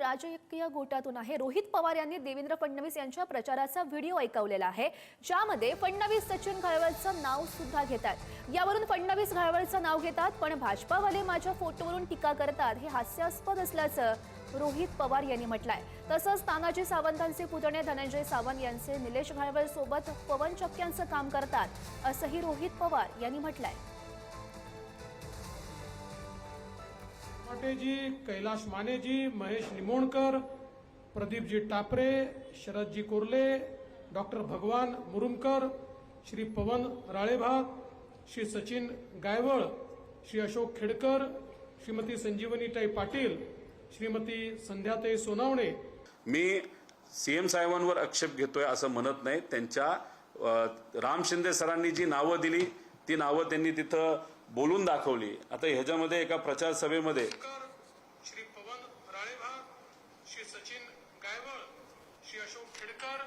राजकीय गोटातून आहे. रोहित पवार यांनी देवेंद्र फडणवीस यांच्या प्रचाराचा व्हिडिओ ऐकवलेला आहे. ज्यामध्ये फडणवीस सचिन घाळवळचं नाव सुद्धा घेतात. यावरून फडणवीस घाळवळचं नाव घेतात पण भाजपावाले माझ्या फोटोवरून टीका करतात. हे हास्यास्पद असल्याचं रोहित पवार यांनी म्हटलंय. तसंच तानाजी सावंतांचे पुतणे धनंजय सावंत यांचे निलेश घाळवळ सोबत पवन चक्क्यांचं काम करतात असंही रोहित पवार यांनी म्हटलंय. माटेजी कैलाश मानेजी महेश निमोणकर प्रदीपजी टापरे शरदजी कोर्ले डॉक्टर भगवान मुरुमकर श्री पवन राळेभात श्री सचिन गायवळ श्री अशोक खेडकर श्रीमती संजीवनीताई पाटील श्रीमती संध्याताई सोनावणे. मी सीएम साहेबांवर आक्षेप घेतोय असं म्हणत नाही. त्यांच्या राम शिंदे सरांनी जी नावं दिली ती नावं त्यांनी तिथं बोलून दाखवली. आता ह्याच्यामध्ये एका प्रचार सभेमध्ये श्री पवन राळेभात श्री सचिन गायवळ श्री अशोक खेडकर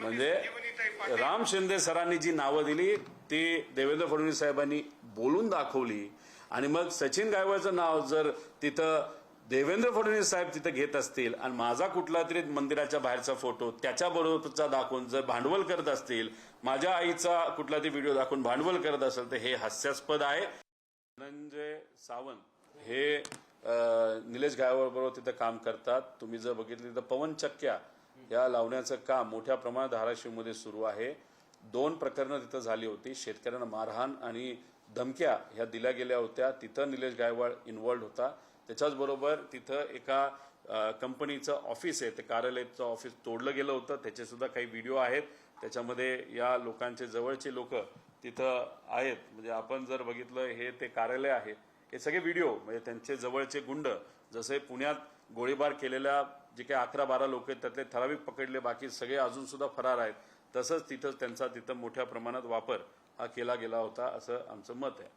म्हणजे राम शिंदे सरांनी जी नावं दिली ती देवेंद्र फडणवीस साहेबांनी बोलून दाखवली. आणि मग सचिन गायवळचं नाव जर तिथं देवेंद्र फडणवीस साहेब तिथं घेत असतील आणि माझा कुठला तरी मंदिराच्या बाहेरचा फोटो त्याच्याबरोबरचा दाखवून जर भांडवल करत असतील माझ्या आईचा कुठला तरी व्हिडिओ दाखवून भांडवल करत असेल तर हे हास्यास्पद आहे. धनंजय सावंत हे निलेश गायवळ बरोबर तिथं काम करतात. तुम्ही जर बघितलं तर पवन चक्क्या या लावण्याचं काम मोठ्या प्रमाणात धाराशिवमध्ये सुरू आहे. दोन प्रकरणं तिथं झाली होती. शेतकऱ्यांना मारहाण आणि धमक्या ह्या दिल्या गेल्या होत्या. तिथं निलेश गायवाड इन्वॉल्ड होता. त्याच्याचबरोबर तिथं एका कंपनीचं ऑफिस आहे. ते कार्यालयाचं ऑफिस तोडलं गेलं होतं. त्याचेसुद्धा काही व्हिडिओ आहेत. त्याच्यामध्ये या लोकांचे जवळचे लोक तिथं आहेत. म्हणजे आपण जर बघितलं हे ते कार्यालय आहे. हे सगळे व्हिडिओ म्हणजे त्यांचे जवळचे गुंड जसे पुण्यात गोळीबार केलेल्या जे काही अकरा बारा लोक आहेत त्यातले ठराविक पकडले. बाकी सगळे अजून सुद्धा फरार आहेत. तसंच तिथं त्यांचा तिथं मोठ्या प्रमाणात वापर हा केला गेला होता असं आमचं मत आहे.